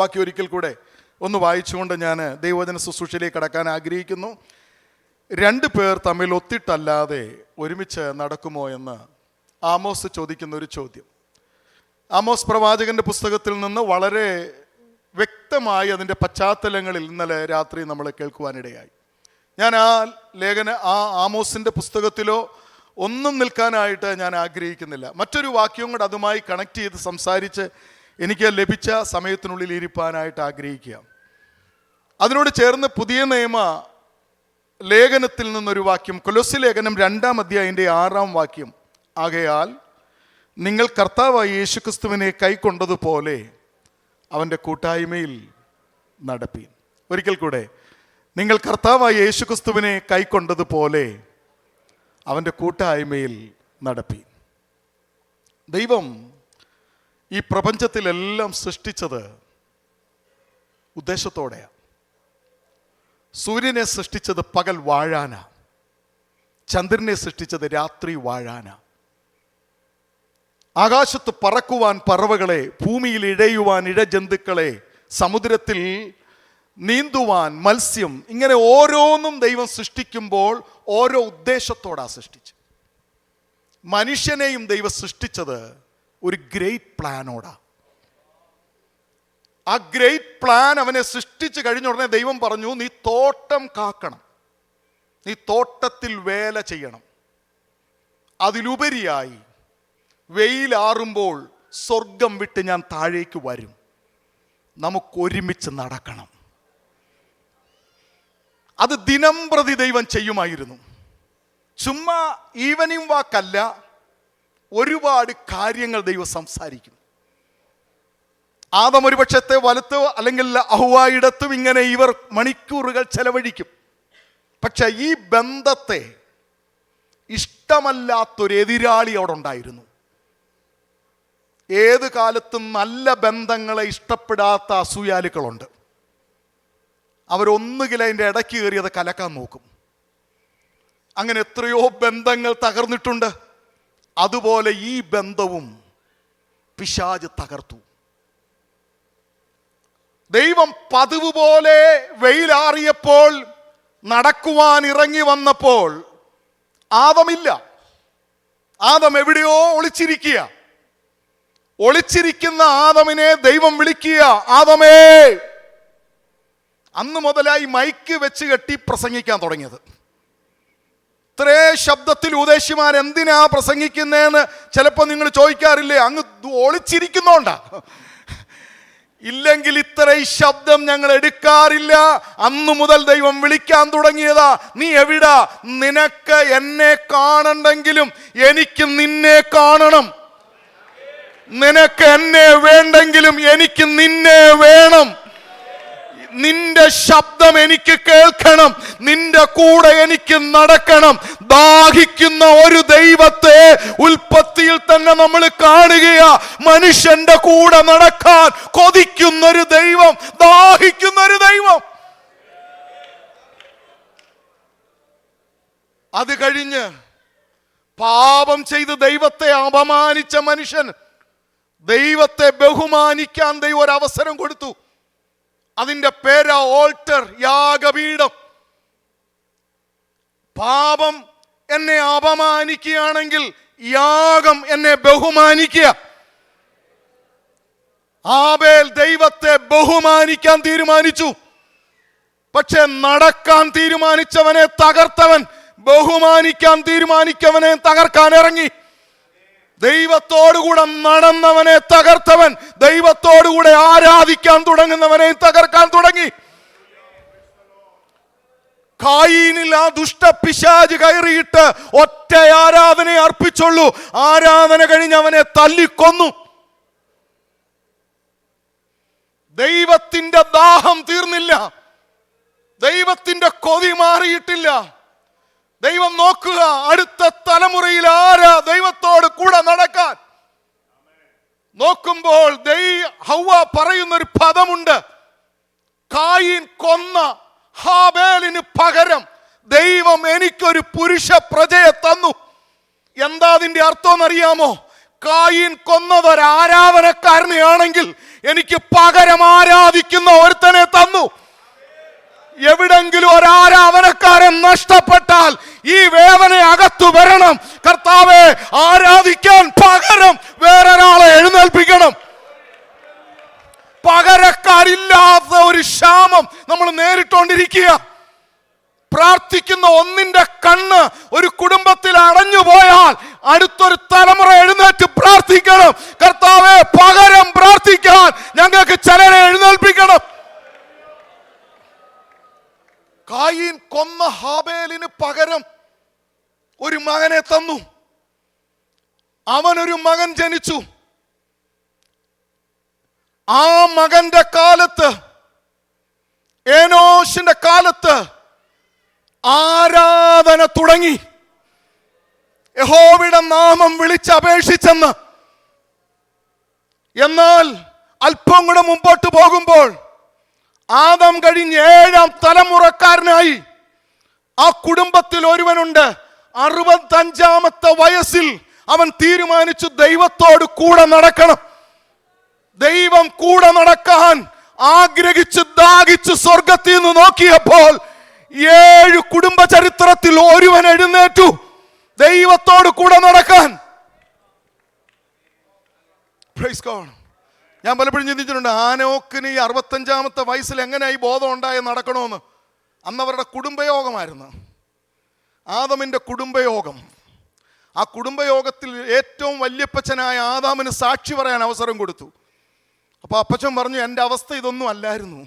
ബാക്കി ഒരിക്കൽ കൂടെ ഒന്ന് വായിച്ചുകൊണ്ട് ഞാൻ ദൈവജന ശുശ്രൂഷയിലേക്ക് കടക്കാൻ ആഗ്രഹിക്കുന്നു. രണ്ട് പേർ തമ്മിൽ ഒത്തിട്ടല്ലാതെ ഒരുമിച്ച് നടക്കുമോ എന്ന് ആമോസ് ചോദിക്കുന്ന ഒരു ചോദ്യം. ആമോസ് പ്രവാചകന്റെ പുസ്തകത്തിൽ നിന്ന് വളരെ വ്യക്തമായി അതിന്റെ പശ്ചാത്തലങ്ങളിൽ ഇന്നലെ രാത്രി നമ്മൾ കേൾക്കുവാനിടയായി. ഞാൻ ആ ലേഖന ആ ആമോസിന്റെ പുസ്തകത്തിലോ ഒന്നും നിൽക്കാനായിട്ട് ഞാൻ ആഗ്രഹിക്കുന്നില്ല. മറ്റൊരു വാക്യവും കൂടെ അതുമായി കണക്ട് ചെയ്ത് സംസാരിച്ച് എനിക്ക് ലഭിച്ച സമയത്തിനുള്ളിൽ ഇരിപ്പാനായിട്ട് ആഗ്രഹിക്കുക. അതിനോട് ചേർന്ന് പുതിയ നിയമ ലേഖനത്തിൽ നിന്നൊരു വാക്യം കൊലോസി ലേഖനം രണ്ടാം അധ്യായന്റെ ആറാം വാക്യം. ആകയാൽ നിങ്ങൾ കർത്താവായി യേശുക്രിസ്തുവിനെ കൈക്കൊണ്ടതുപോലെ അവന്റെ കൂട്ടായ്മയിൽ നടപ്പീൻ. ഒരിക്കൽ കൂടെ നിങ്ങൾ കർത്താവായ യേശുക്രിസ്തുവിനെ കൈക്കൊണ്ടതുപോലെ അവന്റെ കൂട്ടായ്മയിൽ നടപ്പീൻ. ദൈവം ഈ പ്രപഞ്ചത്തിലെല്ലാം സൃഷ്ടിച്ചത് ഉദ്ദേശത്തോടെയാണ് സൂര്യനെ സൃഷ്ടിച്ചത് പകൽ വാഴാന. ചന്ദ്രനെ സൃഷ്ടിച്ചത് രാത്രി വാഴാന. ആകാശത്ത് പറക്കുവാൻ പറവകളെ ഭൂമിയിൽ ഇഴയുവാൻ ഇഴജന്തുക്കളെ സമുദ്രത്തിൽ നീന്തുവാൻ മത്സ്യം ഇങ്ങനെ ഓരോന്നും ദൈവം സൃഷ്ടിക്കുമ്പോൾ ഓരോ ഉദ്ദേശത്തോടാ സൃഷ്ടിച്ചു മനുഷ്യനെയും ദൈവം സൃഷ്ടിച്ചത് ഒരു ഗ്രേറ്റ് പ്ലാനോടാ ആ ഗ്രേറ്റ് പ്ലാൻ അവനെ സൃഷ്ടിച്ചു കഴിഞ്ഞ ഉടനെ ദൈവം പറഞ്ഞു നീ തോട്ടം കാക്കണം. നീ തോട്ടത്തിൽ വേല ചെയ്യണം. അതിലുപരിയായി വെയിലാറുമ്പോൾ സ്വർഗം വിട്ട് ഞാൻ താഴേക്ക് വരും. നമുക്കൊരുമിച്ച് നടക്കണം. അത് ദിനം പ്രതി ദൈവം ചെയ്യുമായിരുന്നു. ചുമ്മാ ഈവനിങ് വാക്കല്ല ഒരുപാട് കാര്യങ്ങൾ ദൈവം സംസാരിക്കും. ആദം ഒരു പക്ഷത്തെ വലത്ത് അല്ലെങ്കിൽ അഹുവായിടത്തും ഇങ്ങനെ ഇവർ മണിക്കൂറുകൾ ചെലവഴിക്കും. പക്ഷെ ഈ ബന്ധത്തെ ഇഷ്ടമല്ലാത്തൊരു എതിരാളി അവിടെ ഉണ്ടായിരുന്നു. ഏത് കാലത്തും നല്ല ബന്ധങ്ങളെ ഇഷ്ടപ്പെടാത്ത അസൂയാലുക്കളുണ്ട് അവരൊന്നുകിൽ അതിന്റെ ഇടയ്ക്ക് കയറി അത് കലക്കാൻ നോക്കും. അങ്ങനെ എത്രയോ ബന്ധങ്ങൾ തകർന്നിട്ടുണ്ട്. അതുപോലെ ഈ ബന്ധവും പിശാജ് തകർത്തു. ദൈവം പതിവ് പോലെ വെയിലാറിയപ്പോൾ നടക്കുവാൻ ഇറങ്ങി വന്നപ്പോൾ ആദമില്ല. ആദം എവിടെയോ ഒളിച്ചിരിക്കുക. ഒളിച്ചിരിക്കുന്ന ആദമിനെ ദൈവം വിളിക്കുക ആദമേ! അന്ന് മുതലായി മൈക്ക് വെച്ച് കെട്ടി പ്രസംഗിക്കാൻ തുടങ്ങിയത്. ഇത്രേ ശബ്ദത്തിൽ ഉദ്ദേശിമാർ എന്തിനാ പ്രസംഗിക്കുന്നതെന്ന് ചിലപ്പോൾ നിങ്ങൾ ചോദിക്കാറില്ലേ? അങ്ങ് ഒളിച്ചിരിക്കുന്നോണ്ടാ. ഇല്ലെങ്കിൽ ഇത്രയും ശബ്ദം ഞങ്ങൾ എടുക്കാറില്ല. അന്നു മുതൽ ദൈവം വിളിക്കാൻ തുടങ്ങിയതാ. നീ എവിടാ? നിനക്ക് എന്നെ കാണണ്ടെങ്കിലും എനിക്ക് നിന്നെ കാണണം. നിനക്ക് എന്നെ വേണ്ടെങ്കിലും എനിക്ക് നിന്നെ വേണം. നിന്റെ ശബ്ദം എനിക്ക് കേൾക്കണം നിന്റെ കൂടെ എനിക്ക് നടക്കണം. ദാഹിക്കുന്ന ഒരു ദൈവത്തെ ഉൽപ്പത്തിയിൽ തന്നെ നമ്മൾ കാണുകയാ. മനുഷ്യന്റെ കൂടെ നടക്കാൻ കൊതിക്കുന്ന ഒരു ദൈവം ദാഹിക്കുന്ന ഒരു ദൈവം. അത് കഴിഞ്ഞ് പാപം ചെയ്ത് ദൈവത്തെ അപമാനിച്ച മനുഷ്യൻ ദൈവത്തെ ബഹുമാനിക്കാൻ ദൈവം ഒരു അവസരം കൊടുത്തു. അതിന്റെ പേരാ ഓൾട്ടർ യാഗപീഠം. പാപം എന്നെ അപമാനിക്കുകയാണെങ്കിൽ യാഗം എന്നെ ബഹുമാനിക്കുക. ആബേൽ ദൈവത്തെ ബഹുമാനിക്കാൻ തീരുമാനിച്ചു. പക്ഷെ നടക്കാൻ തീരുമാനിച്ചവനെ തകർത്തവൻ ബഹുമാനിക്കാൻ തീരുമാനിക്കവനെ തകർക്കാൻ ഇറങ്ങി. ദൈവത്തോടുകൂടെ നടന്നവനെ തകർത്തവൻ ദൈവത്തോടുകൂടെ ആരാധിക്കാൻ തുടങ്ങുന്നവനെ തകർക്കാൻ തുടങ്ങി. കായീനിൽ ആ ദുഷ്ട പിശാജ് കയറിയിട്ട് ഒറ്റ ആരാധനയെ അർപ്പിച്ചുള്ളൂ. ആരാധന കഴിഞ്ഞ് അവനെ തല്ലിക്കൊന്നു. ദൈവത്തിന്റെ ദാഹം തീർന്നില്ല. ദൈവത്തിന്റെ കൊതി മാറിയിട്ടില്ല. ദൈവം നോക്കുക അടുത്ത തലമുറയിൽ ആരാ ദൈവത്തോട് കൂടെ നടക്കാൻ? നോക്കുമ്പോൾ ദൈ ഹൗവ പറയുന്ന ഒരു പദമുണ്ട്. കായിൻ കൊന്ന ഹാബേലിന് പകരം ദൈവം എനിക്കൊരു പുരുഷ പ്രജയെ തന്നു. എന്താ അതിന്റെ അർത്ഥം അറിയാമോ കായിൻ കൊന്നതൊരു ആരാധനക്കാരനെയാണെങ്കിൽ എനിക്ക് പകരം ആരാധിക്കുന്ന ഒരുത്തനെ തന്നു. എവിടെങ്കിലും നഷ്ടപ്പെട്ടാൽ ഈ വേദന അകത്തു വരണം. കർത്താവെ ആരാധിക്കാൻ പകരം വേറൊരാളെ എഴുന്നേൽപ്പിക്കണം. പകരക്കാരില്ലാത്ത ഒരു ക്ഷാമം നമ്മൾ നേരിട്ടുകൊണ്ടിരിക്കുക പ്രാർത്ഥിക്കുന്ന ഒന്നിന്റെ കണ്ണ് ഒരു കുടുംബത്തിൽ അടഞ്ഞു പോയാൽ അടുത്തൊരു തലമുറ എഴുന്നേറ്റ് പ്രാർത്ഥിക്കണം. കർത്താവെ പകരം പ്രാർത്ഥിക്കാൻ ഞങ്ങൾക്ക് ചിലരെ എഴുന്നേൽപ്പിക്കണം. കായീൻ കൊന്ന ഹാബേലിന് പകരം ഒരു മകനെ തന്നു. അവനൊരു മകൻ ജനിച്ചു. ആ മകന്റെ കാലത്ത് ഏനോഷിന്റെ കാലത്ത് ആരാധന തുടങ്ങി. യഹോവിടെ നാമം വിളിച്ചപേക്ഷിച്ചെന്ന് എന്നാൽ അല്പം കൂടെ മുമ്പോട്ട് പോകുമ്പോൾ ആദം കഴിഞ്ഞ് ഏഴാം തലമുറക്കാരനായി. ആ കുടുംബത്തിൽ ഒരുവനുണ്ട്. അറുപത്തഞ്ചാമത്തെ വയസ്സിൽ അവൻ തീരുമാനിച്ചു ദൈവത്തോട് കൂടെ നടക്കണം. ദൈവം കൂടെ നടക്കാൻ ആഗ്രഹിച്ച് ദാഹിച്ച് സ്വർഗത്തിൽ നിന്ന് നോക്കിയപ്പോൾ ഏഴ് കുടുംബ ചരിത്രത്തിൽ ഒരുവൻ എഴുന്നേറ്റു. ദൈവത്തോട് കൂടെ നടക്കാൻ. ഞാൻ പലപ്പോഴും ചിന്തിച്ചിട്ടുണ്ട് ആനോക്കിന് ഈ അറുപത്തഞ്ചാമത്തെ വയസ്സിൽ എങ്ങനെയായി ബോധം ഉണ്ടായി നടക്കണമെന്ന് അന്ന് അവരുടെ കുടുംബയോഗമായിരുന്നു. ആദമിന്റെ കുടുംബയോഗം. ആ കുടുംബയോഗത്തിൽ ഏറ്റവും വല്യപ്പച്ചനായ ആദാമിന് സാക്ഷി പറയാൻ അവസരം കൊടുത്തു. അപ്പോൾ അപ്പച്ചൻ പറഞ്ഞു എന്റെ അവസ്ഥ ഇതൊന്നും അല്ലായിരുന്നു.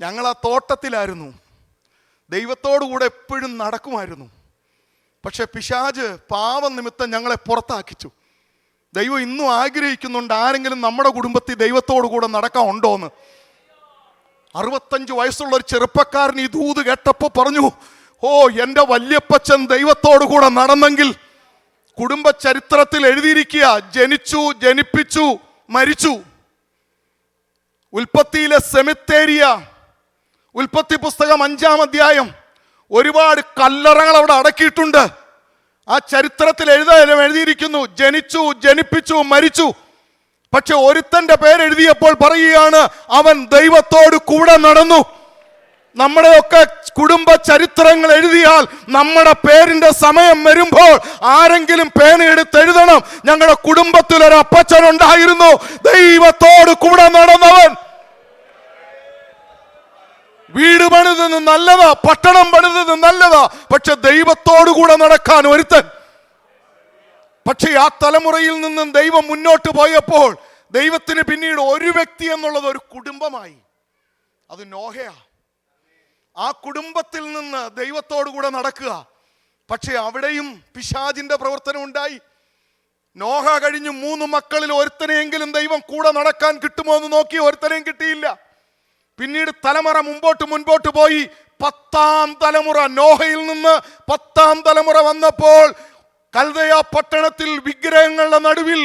ഞങ്ങൾ ആ തോട്ടത്തിലായിരുന്നു. ദൈവത്തോടുകൂടെ എപ്പോഴും നടക്കുമായിരുന്നു. പക്ഷേ പിശാജ് പാവം നിമിത്തം ഞങ്ങളെ പുറത്താക്കിച്ചു. ദൈവം ഇന്നും ആഗ്രഹിക്കുന്നുണ്ട് ആരെങ്കിലും നമ്മുടെ കുടുംബത്തിൽ ദൈവത്തോടു കൂടെ നടക്കാൻ ഉണ്ടോന്ന്. അറുപത്തഞ്ച് വയസ്സുള്ള ഒരു ചെറുപ്പക്കാരൻ ഈ ദൂത് കേട്ടപ്പോൾ പറഞ്ഞു ഓ എന്റെ വല്യപ്പച്ചൻ ദൈവത്തോടു കൂടെ നടന്നെങ്കിൽ കുടുംബ ചരിത്രത്തിൽ എഴുതിയിരിക്കുക ജനിച്ചു ജനിപ്പിച്ചു മരിച്ചു. ഉൽപ്പത്തിയിലെ സെമിത്തേരിയ ഉൽപ്പത്തി പുസ്തകം അഞ്ചാം അധ്യായം ഒരുപാട് കല്ലറകൾ അവിടെ അടക്കിയിട്ടുണ്ട്. ആ ചരിത്രത്തിൽ എഴുതാനും എഴുതിയിരിക്കുന്നു. ജനിച്ചു ജനിപ്പിച്ചു മരിച്ചു. പക്ഷെ ഒരുത്തന്റെ പേരെഴുതിയപ്പോൾ പറയുകയാണ് അവൻ ദൈവത്തോട് കൂടെ നടന്നു. നമ്മുടെയൊക്കെ കുടുംബ ചരിത്രങ്ങൾ എഴുതിയാൽ നമ്മുടെ പേരിന്റെ സമയം വരുമ്പോൾ ആരെങ്കിലും പേനയെടുത്ത് എഴുതണം. ഞങ്ങളുടെ കുടുംബത്തിൽ ഒരു അപ്പച്ചൻ ഉണ്ടായിരുന്നു. ദൈവത്തോട് കൂടെ നടന്നവൻ. വീട് പണിതെന്ന് നല്ലതാ പട്ടണം പണിതെന്ന് നല്ലതാ. പക്ഷെ ദൈവത്തോടു കൂടെ നടക്കാൻ ഒരുത്തൻ. പക്ഷെ ആ തലമുറയിൽ നിന്നും ദൈവം മുന്നോട്ട് പോയപ്പോൾ ദൈവത്തിന് പിന്നീട് ഒരു വ്യക്തി എന്നുള്ളത് ഒരു കുടുംബമായി. അത് നോഹയാ. ആ കുടുംബത്തിൽ നിന്ന് ദൈവത്തോടു കൂടെ നടക്കുക. പക്ഷെ അവിടെയും പിശാജിന്റെ പ്രവർത്തനം ഉണ്ടായി. നോഹ കഴിഞ്ഞ് മൂന്ന് മക്കളിൽ ഒരുത്തനെയെങ്കിലും ദൈവം കൂടെ നടക്കാൻ കിട്ടുമോ എന്ന് നോക്കി ഒരുത്തനെയും കിട്ടിയില്ല. പിന്നീട് തലമുറ മുമ്പോട്ട് മുൻപോട്ട് പോയി പത്താം തലമുറ നോഹയിൽ നിന്ന് പത്താം തലമുറ വന്നപ്പോൾ കൽതയ പട്ടണത്തിൽ വിഗ്രഹങ്ങളുടെ നടുവിൽ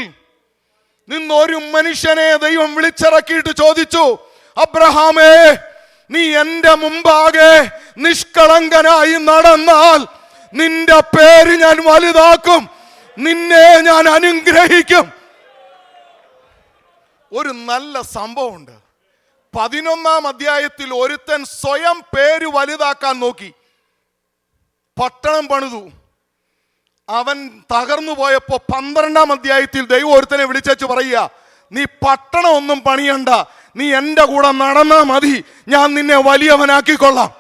നിന്ന് ഒരു മനുഷ്യനെ ദൈവം വിളിച്ചിറക്കിയിട്ട് ചോദിച്ചു അബ്രഹാമേ നീ എന്റെ മുമ്പാകെ നിഷ്കളങ്കനായി നടന്നാൽ നിന്റെ പേര് ഞാൻ വലുതാക്കും നിന്നെ ഞാൻ അനുഗ്രഹിക്കും. ഒരു നല്ല സംഭവമുണ്ട്. പതിനൊന്നാം അധ്യായത്തിൽ ഒരുത്തൻ സ്വയം പേര് വലുതാക്കാൻ നോക്കി. പട്ടണം പണിതു. അവൻ തകർന്നു പോയപ്പോ പന്ത്രണ്ടാം അധ്യായത്തിൽ ദൈവം ഒരുത്തനെ വിളിച്ചു പറയുക നീ പട്ടണം ഒന്നും പണിയണ്ട. നീ എന്റെ കൂടെ നടന്നാ മതി. ഞാൻ നിന്നെ വലിയവനാക്കിക്കൊള്ളാം.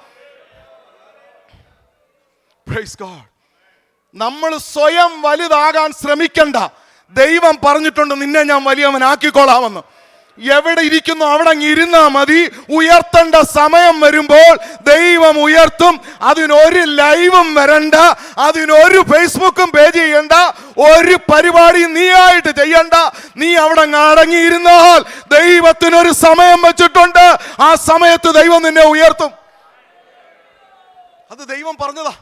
നമ്മൾ സ്വയം വലുതാകാൻ ശ്രമിക്കണ്ട. ദൈവം പറഞ്ഞിട്ടുണ്ട് നിന്നെ ഞാൻ വലിയവനാക്കിക്കൊള്ളാമെന്ന്. എവിടെ ഇരിക്കുന്നു അവിടെ അങ്ങ് ഇരുന്നാ മതി. ഉയർത്തേണ്ട സമയം വരുമ്പോൾ ദൈവം ഉയർത്തും. അതിനൊരു ലൈവും വരണ്ട. അതിനൊരു ഫേസ്ബുക്കും പേജ് ചെയ്യണ്ട. ഒരു പരിപാടിയും നീ ആയിട്ട് ചെയ്യണ്ട. നീ അവിടെ അടങ്ങിയിരുന്നാൽ ദൈവത്തിനൊരു സമയം വെച്ചിട്ടുണ്ട്. ആ സമയത്ത് ദൈവം നിന്നെ ഉയർത്തും. അത് ദൈവം പറഞ്ഞതാ.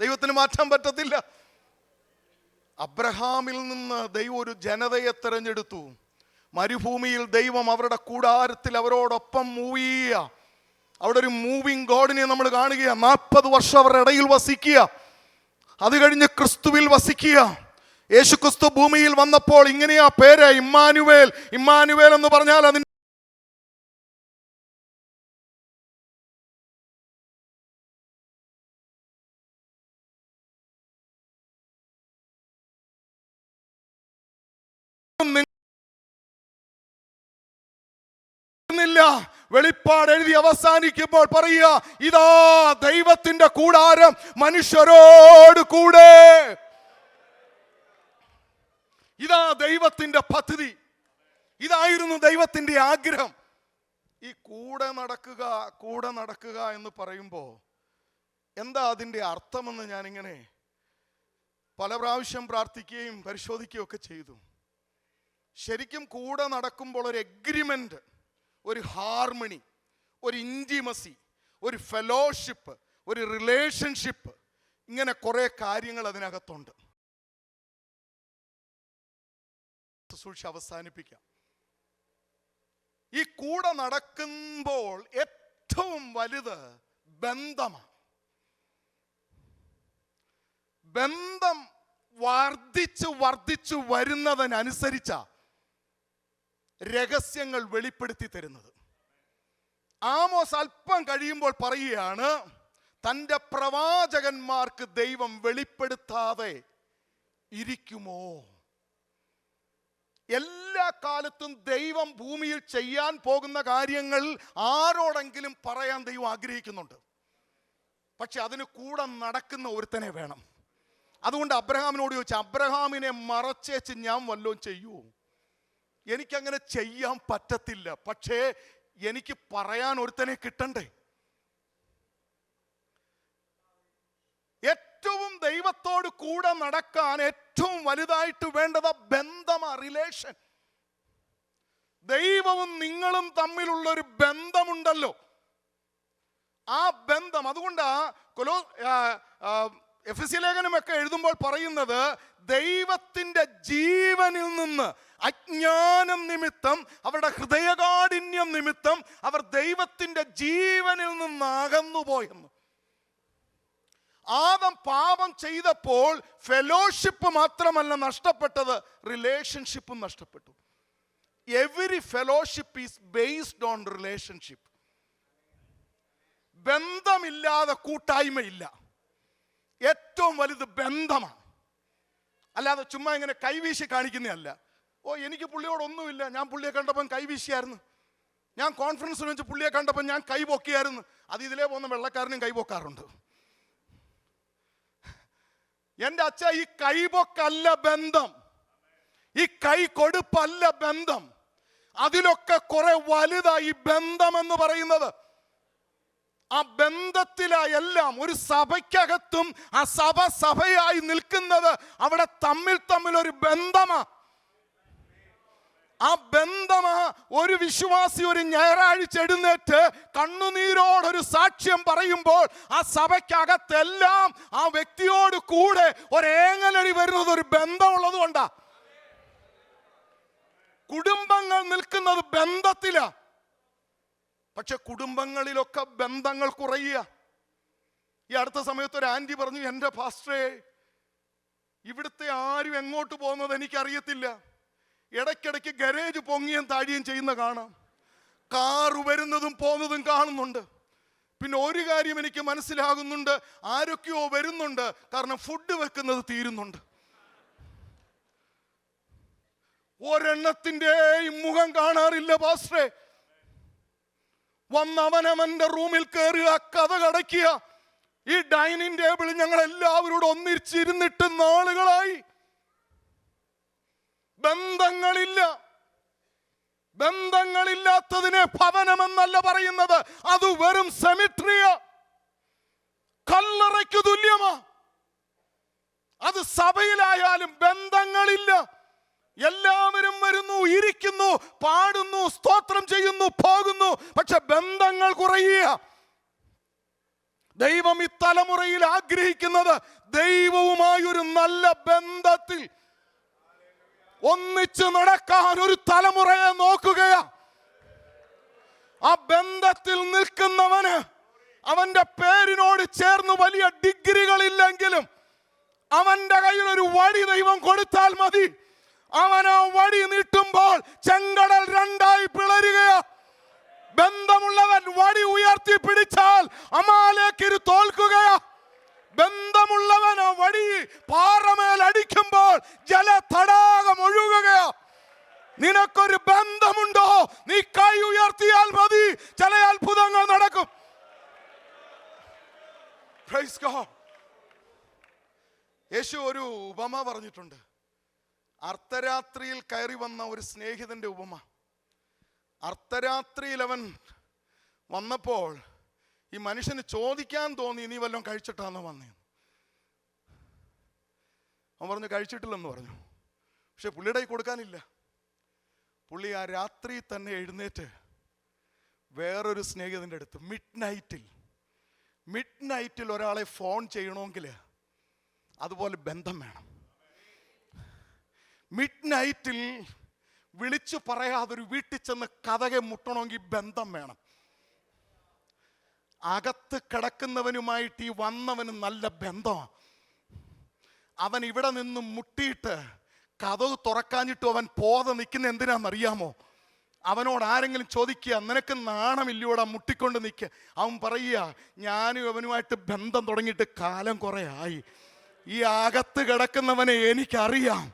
ദൈവത്തിന് മാറ്റാൻ പറ്റത്തില്ല. അബ്രഹാമിൽ നിന്ന് ദൈവം ഒരു ജനതയെ തെരഞ്ഞെടുത്തു. മരുഭൂമിയിൽ ദൈവം അവരുടെ കൂടാരത്തിൽ അവരോടൊപ്പം മൂവ് ചെയ്യുക. അവിടെ ഒരു മൂവിങ് ഗോഡിനെ നമ്മൾ കാണുക നാൽപ്പത് വർഷം അവരുടെ ഇടയിൽ വസിക്കുക. അത് കഴിഞ്ഞ് ക്രിസ്തുവിൽ വസിക്കുക. യേശു ക്രിസ്തു ഭൂമിയിൽ വന്നപ്പോൾ ഇങ്ങനെയാ പേര് ഇമ്മാനുവേൽ. ഇമ്മാനുവേൽ എന്ന് പറഞ്ഞാൽ അതിന് വെളിപ്പാട് എഴുതി അവസാനിക്കുമ്പോൾ പറയുക ഇതാ ദൈവത്തിന്റെ കൂടാരം മനുഷ്യരോട് കൂടെ. ഇതാ ദൈവത്തിന്റെ പദ്ധതി. ഇതായിരുന്നു ദൈവത്തിന്റെ ആഗ്രഹം. ഈ കൂടെ നടക്കുക കൂടെ നടക്കുക എന്ന് പറയുമ്പോൾ എന്താ അതിന്റെ അർത്ഥമെന്ന് ഞാനിങ്ങനെ പല പ്രാവശ്യം പ്രാർത്ഥിക്കുകയും പരിശോധിക്കുകയും ഒക്കെ ചെയ്തു. ശരിക്കും കൂടെ നടക്കുമ്പോൾ ഒരു എഗ്രിമെന്റ് ഒരു ഹാർമണി ഒരു ഇന്റിമസി ഒരു ഫെലോഷിപ്പ് ഒരു റിലേഷൻഷിപ്പ് ഇങ്ങനെ കുറേ കാര്യങ്ങൾ അതിനകത്തുണ്ട്. സൂക്ഷിച്ച് അവസാനിപ്പിക്കാം. ഈ കൂടെ നടക്കുമ്പോൾ ഏറ്റവും വലുത് ബന്ധമാണ്. ബന്ധം വർദ്ധിച്ചു വർദ്ധിച്ചു വരുന്നതിനനുസരിച്ച രഹസ്യങ്ങൾ വെളിപ്പെടുത്തി തരുന്നത്. ആമോസ് അല്പം കഴിയുമ്പോൾ പറയുകയാണ് തന്റെ പ്രവാചകന്മാർക്ക് ദൈവം വെളിപ്പെടുത്താതെ ഇരിക്കുമോ? എല്ലാ കാലത്തും ദൈവം ഭൂമിയിൽ ചെയ്യാൻ പോകുന്ന കാര്യങ്ങൾ ആരോടെങ്കിലും പറയാൻ ദൈവം ആഗ്രഹിക്കുന്നുണ്ട്. പക്ഷെ അതിന് കൂടെ നടക്കുന്ന ഒരുത്തനെ വേണം. അതുകൊണ്ട് അബ്രഹാമിനോട് ചോദിച്ചു അബ്രഹാമിനെ മറച്ചേച്ച് ഞാൻ വല്ലതും ചെയ്യൂ? എനിക്കങ്ങനെ ചെയ്യാൻ പറ്റത്തില്ല. പക്ഷേ എനിക്ക് പറയാൻ ഒരുത്തനെ കിട്ടണ്ടേ? ഏറ്റവും ദൈവത്തോട് കൂടെ നടക്കാൻ ഏറ്റവും വലുതായിട്ട് വേണ്ടത് ബന്ധമാ റിലേഷൻ ദൈവവും നിങ്ങളും തമ്മിലുള്ള ഒരു ബന്ധമുണ്ടല്ലോ. ആ ബന്ധം അതുകൊണ്ടാ കൊലോ എഫ് സി ലേഖനമൊക്കെ എഴുതുമ്പോൾ പറയുന്നത് ദൈവത്തിന്റെ ജീവനിൽ നിന്ന് അജ്ഞാനം നിമിത്തം അവരുടെ ഹൃദയകാഠിന്യം നിമിത്തം അവർ ദൈവത്തിന്റെ ജീവനിൽ നിന്ന് അകന്നുപോയെന്ന് ആദം പാപം ചെയ്തപ്പോൾ ഫെലോഷിപ്പ് മാത്രമല്ല നഷ്ടപ്പെട്ടത് റിലേഷൻഷിപ്പും നഷ്ടപ്പെട്ടു. Every fellowship is based on relationship. ബന്ധമില്ലാതെ കൂട്ടായ്മയില്ല. ഏറ്റവും വലുത് ബന്ധമാണ്. അല്ലാതെ ചുമ്മാ ഇങ്ങനെ കൈവീശി കാണിക്കുന്നതല്ല. ഓ എനിക്ക് പുള്ളിയോടൊന്നുമില്ല ഞാൻ പുള്ളിയെ കണ്ടപ്പം കൈവീശിയായിരുന്നു. ഞാൻ കോൺഫറൻസിൽ വെച്ച് പുള്ളിയെ കണ്ടപ്പോൾ ഞാൻ കൈ പൊക്കിയായിരുന്നു. അത് ഇതിലേ പോകുന്ന വെള്ളക്കാരനും കൈ പൊക്കാറുണ്ട്. എന്റെ അച്ഛ ഈ കൈപൊക്കല്ല ബന്ധം. ഈ കൈ കൊടുപ്പല്ല ബന്ധം. അതിലൊക്കെ കുറെ വലുതായി ബന്ധം എന്ന് പറയുന്നത്. ആ ബന്ധത്തിലായെല്ലാം ഒരു സഭയ്ക്കകത്തും ആ സഭ സഭയായി നിൽക്കുന്നത് അവിടെ തമ്മിൽ തമ്മിൽ ഒരു ബന്ധമാ. ആ ബന്ധമാ ഒരു വിശ്വാസി ഒരു ഞായറാഴ്ച എഴുന്നേറ്റ് കണ്ണുനീരോടൊരു സാക്ഷ്യം പറയുമ്പോൾ ആ സഭയ്ക്കകത്തെല്ലാം ആ വ്യക്തിയോട് കൂടെ ഒരേങ്ങലടി വരുന്നത് ഒരു ബന്ധമുള്ളത് കൊണ്ടാ കുടുംബങ്ങൾ നിൽക്കുന്നത് ബന്ധത്തിലാ. പക്ഷെ കുടുംബങ്ങളിലൊക്കെ ബന്ധങ്ങൾ കുറയുക. ഈ അടുത്ത സമയത്ത് ഒരു ആന്റി പറഞ്ഞു എന്റെ ഫാസ്റ്ററേ ഇവിടുത്തെ ആരും എങ്ങോട്ട് പോകുന്നത് എനിക്കറിയത്തില്ല. ഇടയ്ക്കിടയ്ക്ക് ഗരേജ് പൊങ്ങിയും താഴിയും ചെയ്യുന്ന കാണാം. കാറ് വരുന്നതും പോകുന്നതും കാണുന്നുണ്ട്. പിന്നെ ഒരു കാര്യം എനിക്ക് മനസ്സിലാകുന്നുണ്ട് ആരൊക്കെയോ വരുന്നുണ്ട്. കാരണം ഫുഡ് വെക്കുന്നത് തീരുന്നുണ്ട്. ഒരെണ്ണത്തിന്റെയും മുഖം കാണാറില്ല പാസ്റ്ററെ. വന്നവനവന്റെ റൂമിൽ കയറുക കഥ കടയ്ക്കുക. ഈ ഡൈനിങ് ടേബിളിൽ ഞങ്ങൾ എല്ലാവരോടും ഒന്നിച്ചിരുന്നിട്ട് നാളുകളായി. ബന്ധങ്ങളില്ല. ബന്ധങ്ങളില്ലാത്തതിനെ ഭവനമെന്നല്ല പറയുന്നത്. അത് വെറും സെമിട്രിയ. കല്ലറയ്ക്ക് തുല്യമാ. അത് സഭയിലായാലും ബന്ധങ്ങളില്ല. എല്ലാവരും വരുന്നു ഇരിക്കുന്നു പാടുന്നു സ്തോത്രം ചെയ്യുന്നു പോകുന്നു. പക്ഷെ ബന്ധങ്ങൾ കുറയുക. ദൈവം ഈ തലമുറയിൽ ആഗ്രഹിക്കുന്നത് ദൈവവുമായി ഒരു നല്ല ബന്ധത്തിൽ ഒന്നിച്ച് നടക്കാൻ ഒരു തലമുറയെ നോക്കുകയാ. ആ ബന്ധത്തിൽ നിൽക്കുന്നവന് അവന്റെ പേരിനോട് ചേർന്ന് വലിയ ഡിഗ്രികളില്ലെങ്കിലും അവന്റെ കയ്യിൽ ഒരു വഴി ദൈവം കൊടുത്താൽ മതി. അവൻ ആ വടി നീട്ടുമ്പോൾ ചെങ്കടൽ രണ്ടായി പിളരുകയാ. ബന്ധമുള്ളവൻ വടി ഉയർത്തി പിടിച്ചാൽ അമാലേക്കിരു തോൽക്കുകയാ. ബന്ധമുള്ളവൻ ആ വടി പാറമേൽ അടിക്കുമ്പോൾ ജല തടാകം ഒഴുകുകയാ. നിനക്കൊരു ബന്ധമുണ്ടോ? നീ കൈ ഉയർത്തിയാൽ മതി. ചില അത്ഭുതങ്ങൾ നടക്കും. യേശു ഒരു ഉപമ പറഞ്ഞിട്ടുണ്ട്. അർദ്ധരാത്രിയിൽ കയറി വന്ന ഒരു സ്നേഹിതന്റെ ഉപമ. അർദ്ധരാത്രിയിൽ അവൻ വന്നപ്പോൾ ഈ മനുഷ്യന് ചോദിക്കാൻ തോന്നി നീ വല്ലതും കഴിച്ചിട്ടാന്ന് വന്നേ? അവൻ പറഞ്ഞു കഴിച്ചിട്ടില്ലെന്ന് പറഞ്ഞു. പക്ഷെ പുള്ളിയുടെ കൊടുക്കാനില്ല. പുള്ളി ആ രാത്രി തന്നെ എഴുന്നേറ്റ് വേറൊരു സ്നേഹിതന്റെ അടുത്ത് മിഡ് നൈറ്റിൽ മിഡ് നൈറ്റിൽ ഒരാളെ ഫോൺ ചെയ്യണമെങ്കിൽ അതുപോലെ ബന്ധം വേണം. മിഡ് നൈറ്റിൽ വിളിച്ചു പറയാതെ ഒരു വീട്ടിൽ ചെന്ന് കഥകെ മുട്ടണമെങ്കിൽ ബന്ധം വേണം. അകത്ത് കിടക്കുന്നവനുമായിട്ട് ഈ വന്നവന് നല്ല ബന്ധമാണ് അവൻ ഇവിടെ നിന്ന് മുട്ടിയിട്ട് കഥവ് തുറക്കാഞ്ഞിട്ട് അവൻ പോതെ നിൽക്കുന്ന എന്തിനാണെന്നറിയാമോ അവനോട് ആരെങ്കിലും ചോദിക്കുക നിനക്ക് നാണമില്ലയോടാ മുട്ടിക്കൊണ്ട് നിൽക്കുക അവൻ പറയുക ഞാനും അവനുമായിട്ട് ബന്ധം തുടങ്ങിയിട്ട് കാലം കുറേ ആയി. ഈ അകത്ത് കിടക്കുന്നവനെ എനിക്കറിയാം.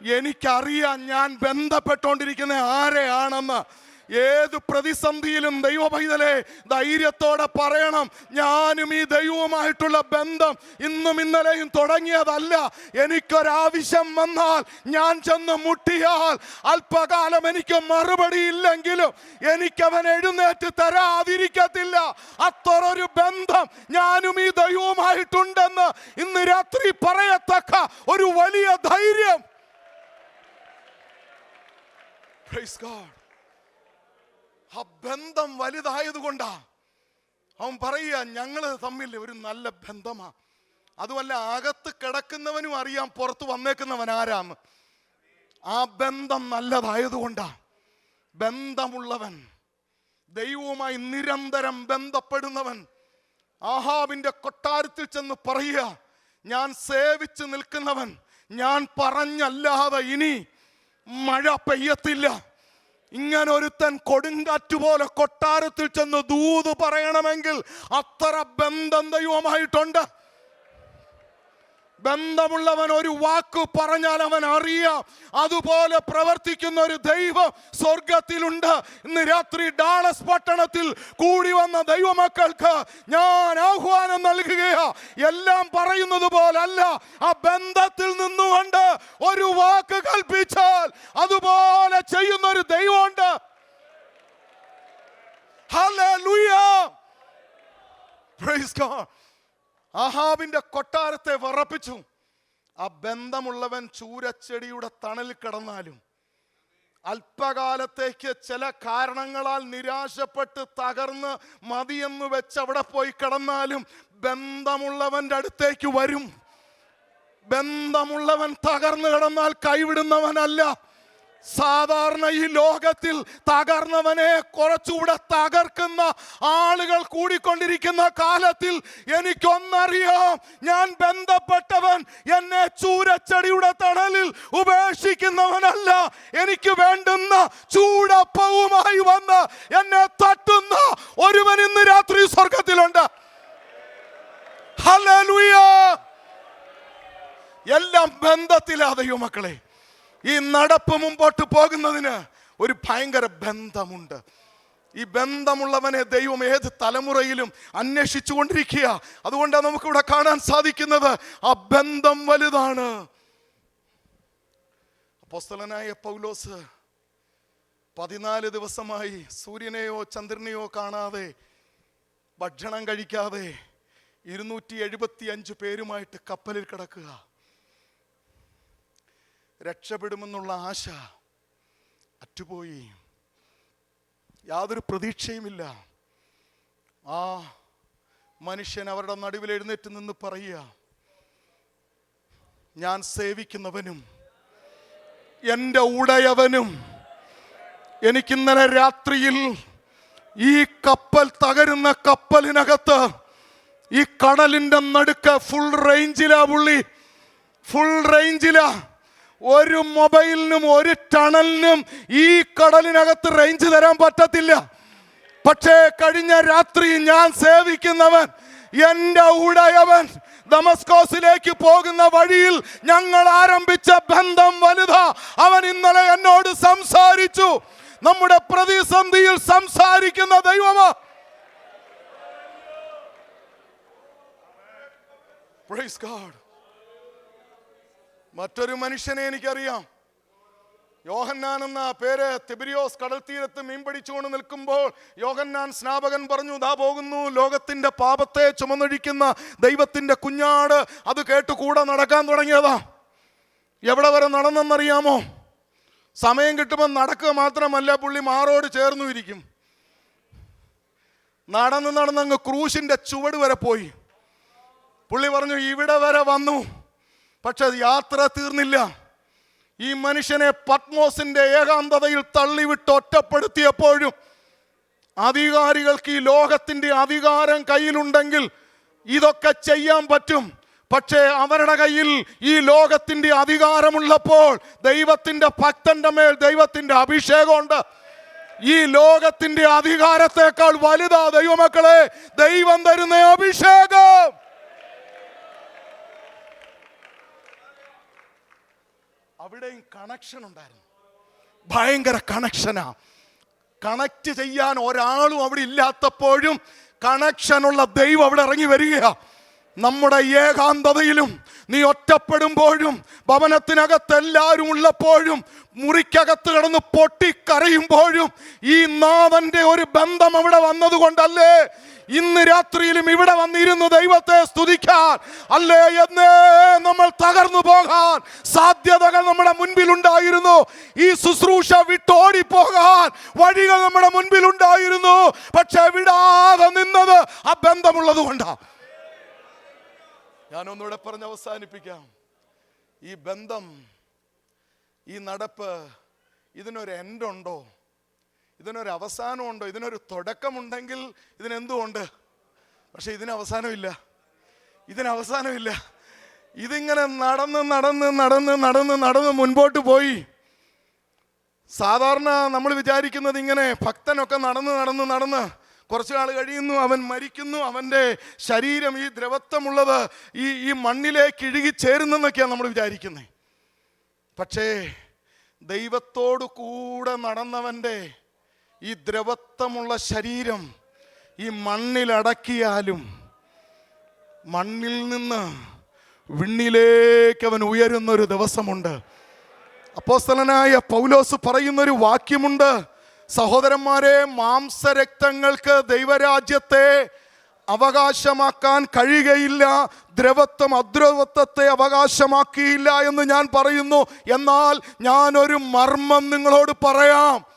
എനിക്കറിയാം ഞാൻ ബന്ധപ്പെട്ടുകൊണ്ടിരിക്കുന്ന ആരെയാണെന്ന്. ഏത് പ്രതിസന്ധിയിലും ദൈവപൈതലെ ധൈര്യത്തോടെ പറയണം. ഞാനും ഈ ദൈവവുമായിട്ടുള്ള ബന്ധം ഇന്നും ഇന്നലെയും തുടങ്ങിയതല്ല. എനിക്കൊരാവശ്യം വന്നാൽ ഞാൻ ചെന്ന് മുട്ടിയാൽ അല്പകാലം എനിക്ക് മറുപടി ഇല്ലെങ്കിലും എനിക്കവൻ എഴുന്നേറ്റ് തരാതിരിക്കത്തില്ല. അത്രൊരു ബന്ധം ഞാനും ഈ ദൈവവുമായിട്ടുണ്ടെന്ന് ഇന്ന് രാത്രി പറയത്തക്ക ഒരു വലിയ ധൈര്യം. Praise ഗോഡ് ആ ബന്ധം വലുതായതുകൊണ്ടാ അവൻ പറയുക ഞങ്ങൾ തമ്മിൽ ഒരു നല്ല ബന്ധമാ. അതുമല്ല അകത്ത് കിടക്കുന്നവനും അറിയാം പുറത്ത് വന്നേക്കുന്നവൻ ആരാന്ന്. ആ ബന്ധം നല്ലതായതുകൊണ്ടാ. ബന്ധമുള്ളവൻ ദൈവവുമായി നിരന്തരം ബന്ധപ്പെടുന്നവൻ ആഹാബിന്റെ കൊട്ടാരത്തിൽ ചെന്ന് പറയുക ഞാൻ സേവിച്ച് നിൽക്കുന്നവൻ ഞാൻ പറഞ്ഞല്ലാതെ ഇനി മഴ പെയ്യത്തില്ല. ഇങ്ങനെ ഒരുത്തൻ കൊടുങ്കാറ്റ് പോലെ കൊട്ടാരത്തിൽ ചെന്ന് ദൂത് പറയണമെങ്കിൽ അത്ര ബന്ധം ദൈവമായിട്ടുണ്ട്. ബന്ധമുള്ളവൻ ഒരു വാക്ക് പറഞ്ഞാൽ അവൻ അറിയാം. അതുപോലെ പ്രവർത്തിക്കുന്ന ഒരു ദൈവം സ്വർഗത്തിലുണ്ട് ഇന്ന് രാത്രി ഡാളസ് പട്ടണത്തിൽ കൂടി വന്ന ദൈവമക്കൾക്ക് ഞാൻ ആഹ്വാനം നൽകുകയാ. എല്ലാം പറയുന്നത് പോലല്ല. ആ ബന്ധത്തിൽ നിന്നുകൊണ്ട് ഒരു വാക്ക് കൽപ്പിച്ചാൽ അതുപോലെ ചെയ്യുന്ന ഒരു ദൈവമുണ്ട്. Hallelujah. Praise. ആഹാബിന്റെ കൊട്ടാരത്തെ വറപ്പിച്ചു. ആ ബന്ധമുള്ളവൻ ചൂരച്ചെടിയുടെ തണലിൽ കിടന്നാലും അല്പകാലത്തേക്ക് ചില കാരണങ്ങളാൽ നിരാശപ്പെട്ട് തകർന്ന് മതിയെന്ന് വെച്ച് അവിടെ പോയി കിടന്നാലും ബന്ധമുള്ളവന്റെ അടുത്തേക്ക് വരും. ബന്ധമുള്ളവൻ തകർന്നു കിടന്നാൽ കൈവിടുന്നവനല്ല. സാധാരണ ഈ ലോകത്തിൽ തകർന്നവനെ കുറച്ചുകൂടെ തകർക്കുന്ന ആളുകൾ കൂടിക്കൊണ്ടിരിക്കുന്ന കാലത്തിൽ എനിക്കൊന്നറിയാം ഞാൻ ബന്ധപ്പെട്ടവൻ എന്നെ ചൂരച്ചെടിയുടെ തണലിൽ ഉപേക്ഷിക്കുന്നവനല്ല. എനിക്ക് വേണ്ടുന്ന ചൂടപ്പവുമായി വന്ന് എന്നെ തട്ടുന്ന ഒരുവൻ ഇന്ന് രാത്രി സ്വർഗത്തിലുണ്ട്. എല്ലാം ബന്ധത്തിലാ ദൈവമക്കളെ. ഈ നടപ്പ് മുമ്പോട്ട് പോകുന്നതിന് ഒരു ഭയങ്കര ബന്ധമുണ്ട്. ഈ ബന്ധമുള്ളവനെ ദൈവം ഏത് തലമുറയിലും അന്വേഷിച്ചു കൊണ്ടിരിക്കുക. അതുകൊണ്ടാണ് നമുക്കിവിടെ കാണാൻ സാധിക്കുന്നത് ആ ബന്ധം വലുതാണ്. അപ്പോസ്തലനായ പൗലോസ് പതിനാല് ദിവസമായി സൂര്യനെയോ ചന്ദ്രനെയോ കാണാതെ ഭക്ഷണം കഴിക്കാതെ ഇരുന്നൂറ്റി എഴുപത്തി അഞ്ച് പേരുമായിട്ട് കപ്പലിൽ കിടക്കുക. രക്ഷപ്പെടുമെന്നുള്ള ആശ അറ്റുപോയി. യാതൊരു പ്രതീക്ഷയുമില്ല. ആ മനുഷ്യൻ അവരുടെ നടുവിൽ എഴുന്നേറ്റ് നിന്ന് പറയുക ഞാൻ സേവിക്കുന്നവനും എന്റെ ഉടയവനും എനിക്കിന്നലെ രാത്രിയിൽ ഈ കപ്പൽ തകരുന്ന കപ്പലിനകത്ത് ഈ കടലിന്റെ നടുക്ക് ഫുൾ റേഞ്ചിലാ പുള്ളി. ഫുൾ റേഞ്ചിലാ ഒരു മൊബൈലിനും ഒരു ടണലിനും ഈ കടലിനകത്ത് റേഞ്ച് തരാൻ പറ്റത്തില്ല. പക്ഷേ കഴിഞ്ഞ രാത്രി ഞാൻ സേവിക്കുന്നവൻ എന്റെ ഉടയവൻ ദമസ്കോസിലേക്ക് പോകുന്ന വഴിയിൽ ഞങ്ങൾ ആരംഭിച്ച ബന്ധം വലുതാ. അവൻ ഇന്നലെ എന്നോട് സംസാരിച്ചു. നമ്മുടെ പ്രതിസന്ധിയിൽ സംസാരിക്കുന്ന ദൈവമാ. Praise God. മറ്റൊരു മനുഷ്യനെ എനിക്കറിയാം. യോഹന്നാൻ എന്ന പേര് തിബിരിയോസ് കടൽ തീരത്ത് മീൻ പിടിച്ചുകൊണ്ട് നിൽക്കുമ്പോൾ യോഹന്നാൻ സ്നാപകൻ പറഞ്ഞു ദാ പോകുന്നു ലോകത്തിന്റെ പാപത്തെ ചുമന്നൊഴിക്കുന്ന ദൈവത്തിന്റെ കുഞ്ഞാട്. അത് കേട്ട് കൂടെ നടക്കാൻ തുടങ്ങിയതാ. എവിടെ വരെ നടന്നെന്നറിയാമോ? സമയം കിട്ടുമ്പോൾ നടക്കുക മാത്രമല്ല പുള്ളി മാറോട് ചേർന്നു ഇരിക്കും. നടന്ന് നടന്ന് അങ്ങ് ക്രൂശിന്റെ ചുവട് വരെ പോയി. പുള്ളി പറഞ്ഞു ഇവിടെ വരെ വന്നു. പക്ഷെ യാത്ര തീർന്നില്ല. ഈ മനുഷ്യനെ പത്മോസിന്റെ ഏകാന്തതയിൽ തള്ളിവിട്ട് ഒറ്റപ്പെടുത്തിയപ്പോഴും അധികാരികൾക്ക് ഈ ലോകത്തിന്റെ അധികാരം കയ്യിലുണ്ടെങ്കിൽ ഇതൊക്കെ ചെയ്യാൻ പറ്റും. പക്ഷേ അവരുടെ കയ്യിൽ ഈ ലോകത്തിന്റെ അധികാരമുള്ളപ്പോൾ ദൈവത്തിന്റെ ഭക്തന്റെ മേൽ ദൈവത്തിന്റെ അഭിഷേകമുണ്ട്. ഈ ലോകത്തിന്റെ അധികാരത്തെക്കാൾ വലുതാ ദൈവമക്കളെ ദൈവം തരുന്ന അഭിഷേകം. അവിടെയും കണക്ഷൻ ഉണ്ടായിരുന്നു. ഭയങ്കര കണക്ഷനാ കണക്ട് ചെയ്യാൻ ഒരാളും അവിടെ ഇല്ലാത്തപ്പോഴും കണക്ഷനുള്ള ദൈവം അവിടെ ഇറങ്ങി വരികയാ. നമ്മുടെ ഏകാന്തതയിലും നീ ഒറ്റപ്പെടുമ്പോഴും ഭവനത്തിനകത്ത് എല്ലാവരും ഉള്ളപ്പോഴും മുറിക്കകത്ത് കിടന്ന് പൊട്ടിക്കരയുമ്പോഴും ഈ നാഥന്റെ ഒരു ബന്ധം അവിടെ വന്നതുകൊണ്ടല്ലേ ഇന്ന് രാത്രിയിലും ഇവിടെ വന്നിരുന്നു ദൈവത്തെ സ്തുതിക്കാൻ. അല്ലേ എന്നേ നമ്മൾ തകർന്നു പോകാൻ. സാധ്യതകൾ നമ്മുടെ മുൻപിലുണ്ടായിരുന്നു. ഈ ശുശ്രൂഷ വിട്ടോടി പോകാൻ വഴികൾ നമ്മുടെ മുൻപിലുണ്ടായിരുന്നു. പക്ഷെ വിടാതെ നിന്നത് ആ ബന്ധമുള്ളത് കൊണ്ടാണ് ഞാനൊന്നുകൂടെ പറഞ്ഞ് അവസാനിപ്പിക്കാം. ഈ ബന്ധം ഈ നടപ്പ് ഇതിനൊരു എൻഡുണ്ടോ ഇതിനൊരു അവസാനമുണ്ടോ? ഇതിനൊരു തുടക്കമുണ്ടെങ്കിൽ ഇതിനെന്തുമുണ്ട് പക്ഷെ ഇതിന് അവസാനമില്ല ഇതിന് അവസാനമില്ല ഇതിങ്ങനെ നടന്ന് നടന്ന് നടന്ന് നടന്ന് നടന്ന് മുൻപോട്ട് പോയി. സാധാരണ നമ്മൾ വിചാരിക്കുന്നത് ഇങ്ങനെ ഭക്തനൊക്കെ നടന്ന് നടന്ന് നടന്ന് കുറച്ച് നാൾ കഴിയുന്നു അവൻ മരിക്കുന്നു അവന്റെ ശരീരം ഈ ദ്രവത്വമുള്ളത് ഈ ഈ മണ്ണിലേക്ക് ഇഴുകി ചേരുന്നെന്നൊക്കെയാണ് നമ്മൾ വിചാരിക്കുന്നത് പക്ഷേ ദൈവത്തോടു കൂടെ നടന്നവന്റെ ഈ ദ്രവത്വമുള്ള ശരീരം ഈ മണ്ണിലടക്കിയാലും മണ്ണിൽ നിന്ന് വിണ്ണിലേക്ക് അവൻ ഉയരുന്ന ഒരു ദിവസമുണ്ട്. അപ്പോസ്തലനായ പൗലോസ് പറയുന്നൊരു വാക്യമുണ്ട്. സഹോദരന്മാരെ മാംസരക്തങ്ങൾക്ക് ദൈവരാജ്യത്തെ അവകാശമാക്കാൻ കഴിയുകയില്ല. ദ്രവത്വം അദ്രവത്വത്തെ അവകാശമാക്കിയില്ല എന്ന് ഞാൻ പറയുന്നു. എന്നാൽ ഞാനൊരു മർമ്മം നിങ്ങളോട് പറയാം.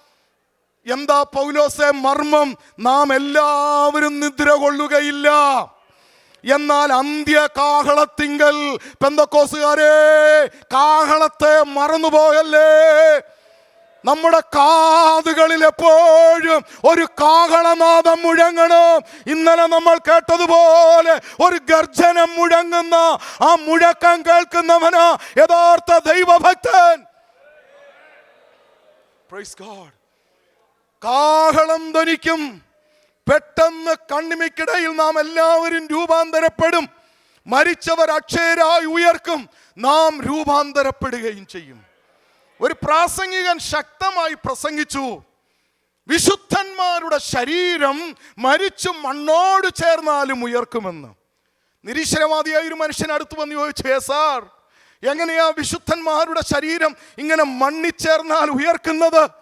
എന്താ പൗലോസെ മർമ്മം? നാം എല്ലാവരും നിദ്ര കൊള്ളുകയില്ല. എന്നാൽ അന്ത്യ കാഹളത്തിങ്കൽ പെന്തക്കോസുകാരെ കാഹളത്തെ മറന്നുപോകല്ലേ നമ്മുടെ കാതുകളിൽ എപ്പോഴും ഒരു കാഹളനാദം മുഴങ്ങണം. ഇന്നലെ നമ്മൾ കേട്ടതുപോലെ ഒരു ഗർജനം മുഴങ്ങുന്ന ആ മുഴക്കം കേൾക്കുന്നവനാ യഥാർത്ഥ ദൈവഭക്തൻ. Praise God. കാഹളം ധനിക്കും. പെട്ടെന്ന് കണ്ണിമിക്കിടയിൽ നാം എല്ലാവരും രൂപാന്തരപ്പെടും. മരിച്ചവർ അക്ഷയരായി ഉയർക്കും. നാം രൂപാന്തരപ്പെടുകയും ചെയ്യും. ഒരു പ്രാസംഗികൻ ശക്തമായി പ്രസംഗിച്ചു. വിശുദ്ധന്മാരുടെ ശരീരം മരിച്ചു മണ്ണോട് ചേർന്നാലും ഉയർക്കുമെന്ന്. നിരീശ്വരവാദിയായ ഒരു മനുഷ്യൻ അടുത്ത് വന്ന് ചോദിച്ചു "ഏ സാർ എങ്ങനെയാ വിശുദ്ധന്മാരുടെ ശരീരം ഇങ്ങനെ മണ്ണിച്ചേർന്നാൽ ഉയർക്കുന്നത്?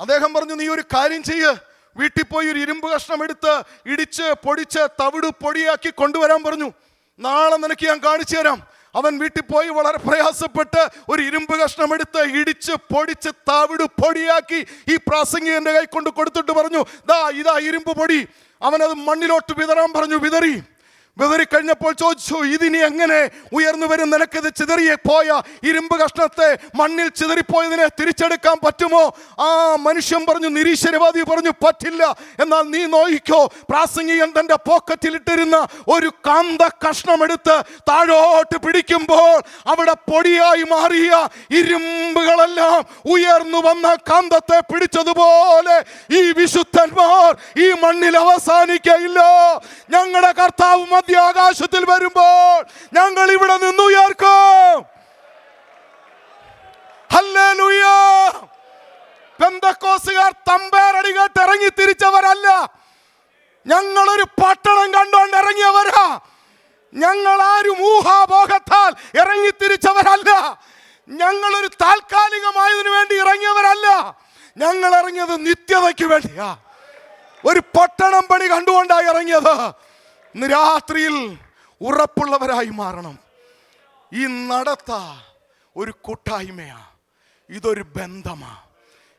അദ്ദേഹം പറഞ്ഞു നീ ഒരു കാര്യം ചെയ്യ്. വീട്ടിൽ പോയി ഒരു ഇരുമ്പ് കഷ്ണം എടുത്ത് ഇടിച്ച് പൊടിച്ച് തവിട് പൊടിയാക്കി കൊണ്ടുവരാൻ പറഞ്ഞു. നാളെ നിനക്ക് ഞാൻ കാണിച്ചു തരാം. അവൻ വീട്ടിൽ പോയി വളരെ പ്രയാസപ്പെട്ട് ഒരു ഇരുമ്പ് കഷ്ണം എടുത്ത് ഇടിച്ച് പൊടിച്ച് തവിട് പൊടിയാക്കി ഈ പ്രാസംഗികന്റെ കൈ കൊണ്ട് കൊടുത്തിട്ട് പറഞ്ഞു ദാ ഇതാ ഇരുമ്പ് പൊടി. അവനത് മണ്ണിലോട്ട് വിതറാൻ പറഞ്ഞു വിതറി. വിവരിക്കഴിഞ്ഞപ്പോൾ ചോദിച്ചു ഇതിനി എങ്ങനെ ഉയർന്നു വരും? നിനക്കിത് ചിതറിയെ പോയ? ഇരുമ്പ് കഷ്ണത്തെ മണ്ണിൽ ചിതറിപ്പോയതിനെ തിരിച്ചെടുക്കാൻ പറ്റുമോ? ആ മനുഷ്യൻ പറഞ്ഞു നിരീശ്വരവാദി പറഞ്ഞു പറ്റില്ല. എന്നാൽ നീ നോയിക്കോ പ്രാസംഗികൻ തന്റെ പോക്കറ്റിലിട്ടിരുന്ന ഒരു കാന്ത കഷ്ണം എടുത്ത് താഴോട്ട് പിടിക്കുമ്പോൾ അവിടെ പൊടിയായി മാറിയ ഇരുമ്പുകളെല്ലാം ഉയർന്നു വന്ന കാന്തത്തെ പിടിച്ചതുപോലെ ഈ വിശുദ്ധന്മാർ ഈ മണ്ണിൽ അവസാനിക്കയില്ല. ഞങ്ങളുടെ കർത്താവ് മധ്യാകാശത്തിൽ വരുമ്പോൾ ഞങ്ങൾ ഇവിടെ നിന്നുയർക്കും പെന്തക്കോസുകാർ തമ്പേറടി കേട്ട് ഇറങ്ങി തിരിച്ചവരല്ല. ഞങ്ങളൊരു പട്ടണം കണ്ടോണ്ട് ഇറങ്ങിയവരാ. ഞങ്ങൾ ആരും ഊഹാഭോഗത്താൽ ഇറങ്ങി തിരിച്ചവരല്ല. ഞങ്ങളൊരു താൽക്കാലികമായതിനു വേണ്ടി ഇറങ്ങിയവരല്ല. ഞങ്ങൾ ഇറങ്ങിയത് നിത്യതയ്ക്ക് വേണ്ടിയാ. ഒരു പട്ടണം പണി കണ്ടുകൊണ്ടായി ഇറങ്ങിയത്. ഇന്ന് രാത്രിയിൽ ഉറപ്പുള്ളവരായി മാറണം. ഈ നടത്ത ഒരു കൂട്ടായ്മയാ. ഇതൊരു ബന്ധമാ.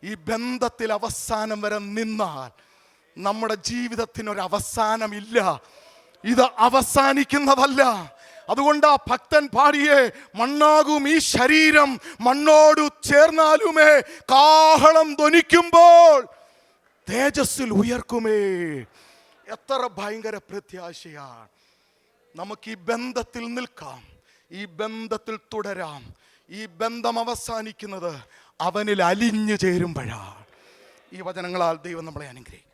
ഈ ബന്ധത്തിൽ അവസാനം വരെ നിന്നാൽ നമ്മുടെ ജീവിതത്തിനൊരു അവസാനമില്ല. ഇത് അവസാനിക്കുന്നതല്ല. അതുകൊണ്ട് ആ ഭക്തൻ പാടിയെ മണ്ണാകും ഈ ശരീരം മണ്ണോടു ചേർന്നാലുമേ കാഹളം ധനിക്കുമ്പോൾ തേജസ്സിൽ ഉയർക്കുമേ. എത്ര ഭയങ്കര പ്രത്യാശയാണ്. നമുക്ക് ഈ ബന്ധത്തിൽ നിൽക്കാം. ഈ ബന്ധത്തിൽ തുടരാം. ഈ ബന്ധം അവസാനിക്കുന്നത് അവനിൽ അലിഞ്ഞു ചേരുമ്പോഴാണ്. ഈ വചനങ്ങളാൽ ദൈവം നമ്മളെ അനുഗ്രഹിക്കും.